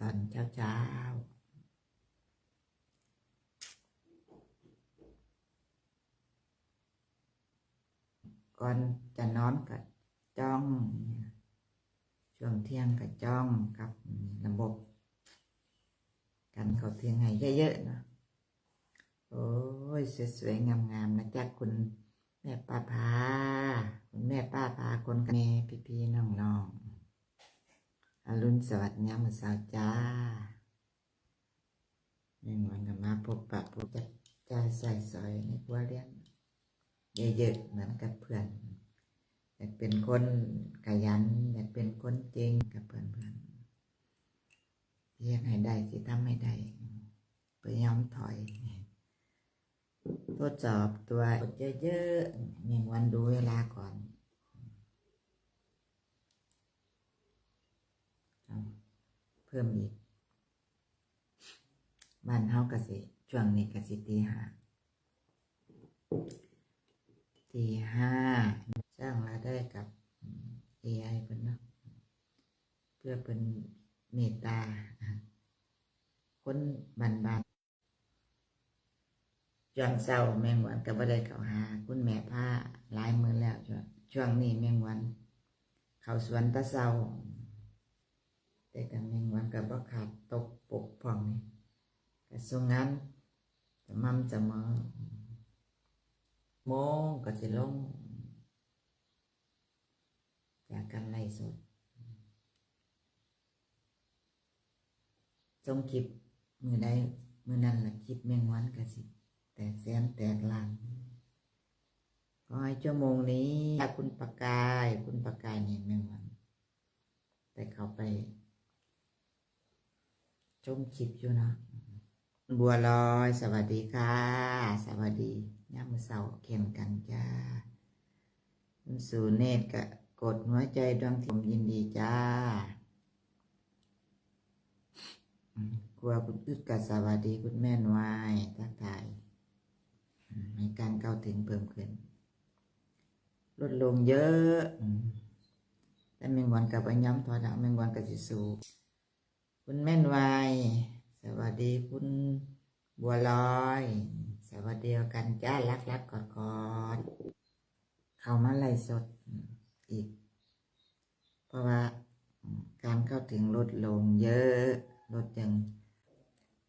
ตอนเช้าเช้าก่อนจะนอนก็จ้อง ช่วงเที่ยงก็จ้องกับระบบ กันเขาเที่ยงให้เยอะๆเนาะโอ้ยสวยๆงามๆนะจ๊ะคุณแม่ป้าพาคุณแม่ป้าพาคนกันแม่พี่ๆน้องๆ อรุณสวัสดิ์ยามมื้อเช้าจ้าหนึ่งวันก็มาพบปะพบจับจ่ายใส่ซอยในครัวเรียนเยอะๆเหมือนกับเพื่อนอยากเป็นคนขยันอยากเป็นคนจริงกับเพื่อนๆเรียกให้ได้สิทำให้ได้เพื่อยอมถอยทดสอบตัวเยอะๆหนึ่งวันดูเวลาก่อนเอาเพิ่มอีกบ้านเฮากสิช่วงนี้กสิตีห้าตีห้าสร้างรายได้กับ AI เพิ่นเนาะเพื่อเป็นเมตตาคนบันบานจวนเศร้าแมงวันก็บ่ได้เข้าหา คุณแม่ผ้าหลายมือแล้วช่วงช่วงนี้แมงวัน เข้าสวนตะเศร้าแต่กับแมง วันก็บ่ขาดตกปกพ่องนี่ก็ส่งงานสม่ำเสมอโมงก็สิลงจากการไล่สดจงคลิปมือใดมือนั้นละคลิปแมงวันกสิ แตกแสนแตกลานก็ให้ชั่วโมงนี้คุณประกาย คุณประกายเนี่ยแมงวัน แต่เขาไป ชมคลิปอยู่นะบัวลอยสวัสดีค่ะ สวัสดีย่ามือเสาเข็มกันจ้าคุณสุเนตก็กดหัวใจดวงที่ผมยินดีจ้าอืมครัวคุณอึดกับสวัสดีคุณแม่นวายทักทายให้การเข้าถึงเพิ่มขึ้น ลดลงเยอะแต่แมงวันกับอันย้ำถอยหลังแมงวันกับสิสู คุณแม่นวายสวัสดีคุณบัวลอย สวัสดีกันจ้ารักรักกอดกอดเข้ามาไล่สดอีก เพราะว่าการเข้าถึงลดลงเยอะลดยัง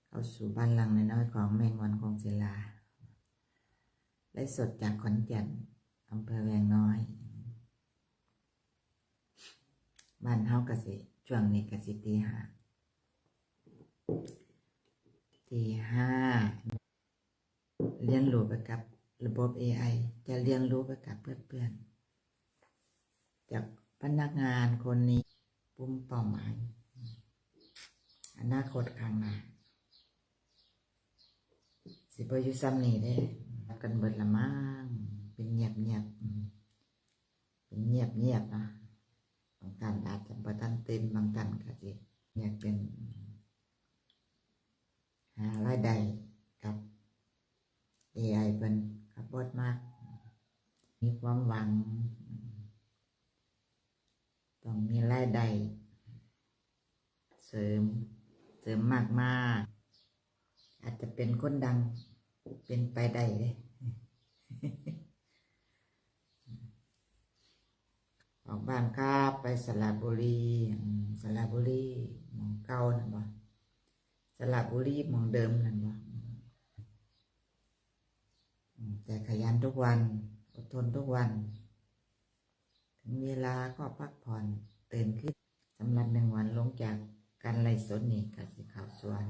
เข้าสู่บ้านหลังน้อยของแมงวันคงศิลาไล่สดจากขอนแก่นอำเภอแวงน้อยบ้านเฮากสิช่วงนี้กสิตีหา ตีห้าเรียนรู้ไปกับระบบ AI จะเรียนรู้ไปกับเพื่อนๆจากพนักงานคนนี้ปุ่มเป้าหมายอนาคตข้างหน้าสิบอยู่ซ้ำนี่เด้กันเบิดละมั่งเป็นเงียบเงียบเป็นเงียบเงียบนะบางท่านอาจจะประทันเต็มบางท่านก็จะเงียบเป็น หารายได้กับ AI เป็นขับบดมาก มีความหวัง ต้องมีรายได้เสริม เสริมมากมากๆอาจจะเป็นคนดัง เป็นไปได้เลยออกบ้านครับไปสระบุรีสระบุรีมองเก่านั่นบ่ สระบุรีมองเดิมนั่นบ่อืมแต่ขยันทุกวัน อดทนทุกวัน ถึงเวลาก็พักผ่อนตื่นขึ้นสำหรับหนึ่งวันลงจากการไล่สดนี่ก็สิข้าสวน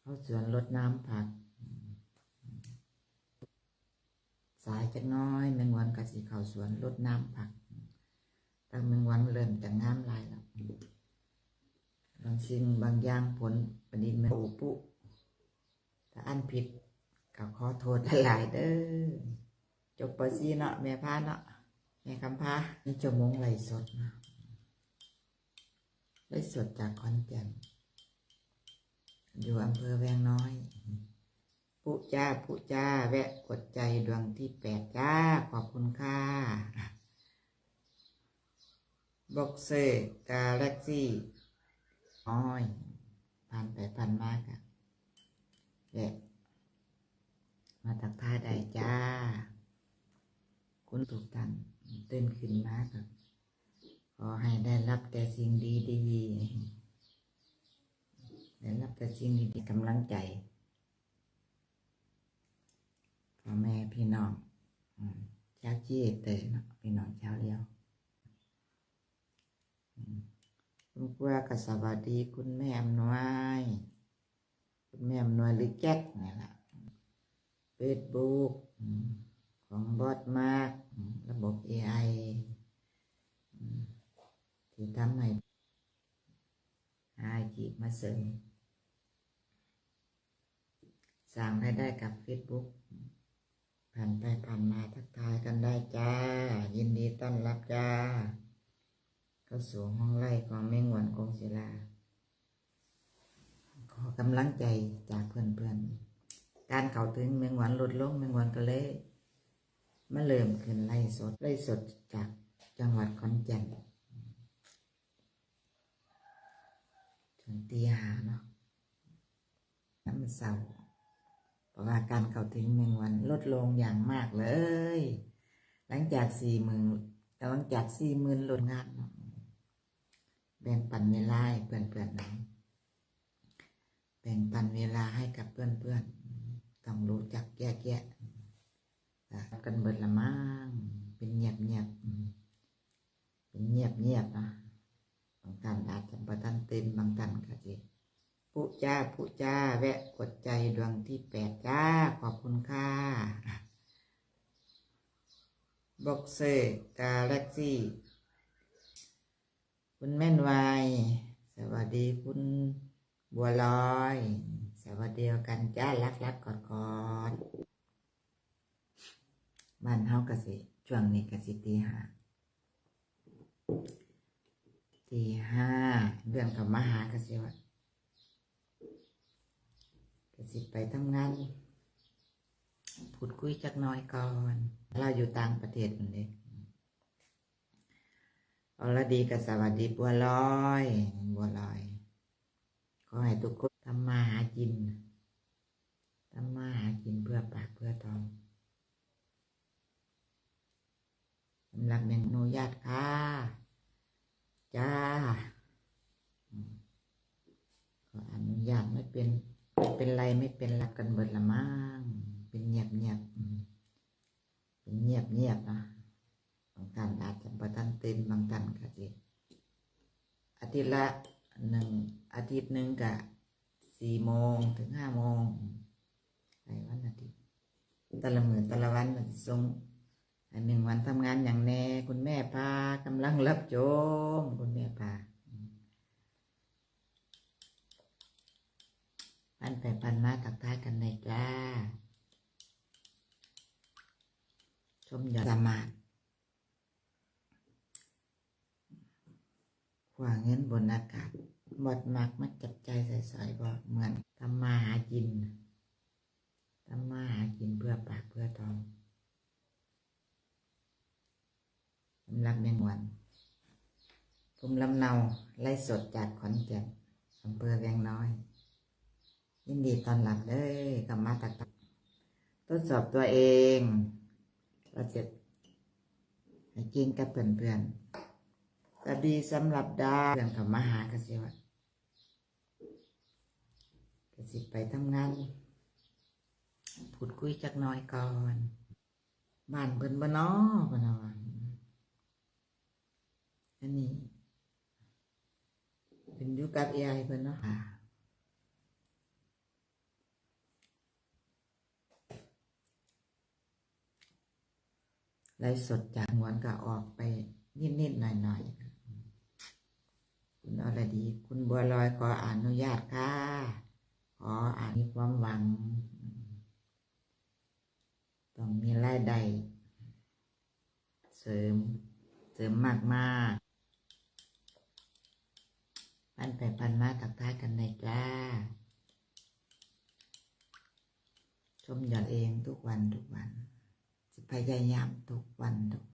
เข้าสวนรดน้ำผัก สายจักน้อยแมงวันก็สิข้าสวนรดน้ำผักแต่แมงวันเริ่มจะงามลายแล้ว บางสิ่งบางอย่างผลประดิษฐ์แม่ปูปุถ้าอันผิดก็ขอโทษหลายเด้อจบปซีเนาะแม่พาเนาะแม่คำพานี่จะมงไหลสดนะไลฟ์สดจากขอนแก่นอยู่อำเภอแวงน้อยผู้จ้าผู้จ้า แวะกดใจดวงที่แปดจ้า ขอบคุณค่ะบ็อกเซอร์กาแล็กซี่ น้อยผ่านไปผ่านมากอะเด็กมาตักทายได้จ้า คุณถูกตันตื่นขึ้นมากครับขอให้ได้รับแต่สิ่งดีๆได้รับแต่สิ่งดีๆกำลังใจพ่อแม่พี่น้องอืมชาวจีเตยเนาะพี่น้องชาวเลียว คุณกว่าก็สวัสดีคุณแม่อำนวยคุณแม่อำนวยหรือแจ็คนี่แหละเฟซบุ๊กของบอสมาก ระบบ AI อืมที่ทำให้หาจีบมาเสริมสร้างรายได้กับ Facebook ผ่านไปผ่านมาทักทายกันได้จ้า ยินดีต้อนรับจ้า เข้าสู่ห้องไล่ของเม่งวนกงศิลา ขอกำลังใจจากเพื่อนๆ การเข้าถึงเมงวนลดลงเมงวนก็เลยมาเริ่มขึ้นไล่สดไล่สดจากจังหวัดขอนแก่นถึงตีหาเนาะน้ำเศร้าเพราะว่าการเข้าถึงแมงวันลดลงอย่างมากเลย หลังจากสี่หมื่นหลังจากสี่หมื่นลดงานเนาะ บ่งปันเวลาให้เพื่อนๆนะแบ่งปันเวลาให้กับเพื่อนๆต้องรู้จักแยกแยะกันเบิดละมั่งเป็นเงียบเงียบเป็นเงียบเงียบนะบางท่านอาจจะประทันเต้นบางท่านก็จะผู้จ้าผู้จ้าแวะกดใจดวงที่แปดจ้าขอบคุณค่ะบ็อกเซอร์กาแล็กซี่ คุณแม่นวายสวัสดีคุณบัวลอย สวัสดีกันจ้ารักรักกอดกอดบ้านเฮากะสิช่วงนี้กะสิตีห้าตีห้าเดือนกับมาหากะสิว่าก็สิไปทำงานพูดคุยจักน้อยก่อน เราอยู่ต่างประเทศนั่นเอรดีกับสวัสดีบัวลอยบัวลอยขอให้ทุกคนทำมาหากินทำมาหากินเพื่อปากเพื่อท้องสำหรับเมนูญาติค่ะจ้าขออนุญาตไม่เป็นไม่เป็นไรไม่เป็นรักกันเบิดละมั้งเป็นเงียบเงียบเป็นเงียบเงียบนะ ท่านอาจจะประทันเต้นบางท่านก็จะอาทิตย์ละหนึ่งอาทิตย์หนึ่งกะสี่โมงถึงห้าโมงไปวันอาทิตย์ต่ละมือแต่ละวันมันส่งให้หนึ่งวันทำงานอย่างแน่ คุณแม่พากำลังรับชมคุณแม่พาปันไปปันมาตักท้ายกันในจ้าชมยอดสมาธิข ว่าเงินบนอากาศบดมักมันจับใจใส่ๆบอกเหมือนทำมาหากินทำมาหากินเพื่อปากเพื่อทองสำหรับแมงวันภูมิลำเนาไล่สดจากขอนแก่นอำเภอแวงน้อย ยินดีตอนรับเด้อกลับมาตักตักทดสอบตัวเองเราจะให้กินกับเพื่อนๆ ก็ดีสำหรับดาเพื่อนกับมาหากสิวะกสิไปทำงานพูดคุยจักหน้อยก่อนบ้านเพิ่นบ่นอพะนะวะอันนี้เป็นอยู่กับ AI เพิ่นเนาะไลฟ์สดจากหวนก็ออกไปนิดๆหน่อยๆ อรดี คุณบัวลอยขออนุญาตค่ะ ขออ่านมีความหวัง ต้องมีรายได้เสริม เสริมมากมากพันไปพันมาตักท้ายกันในจ้า ชมหยอดเองทุกวันทุกวันจะพยายามทุกวันทุก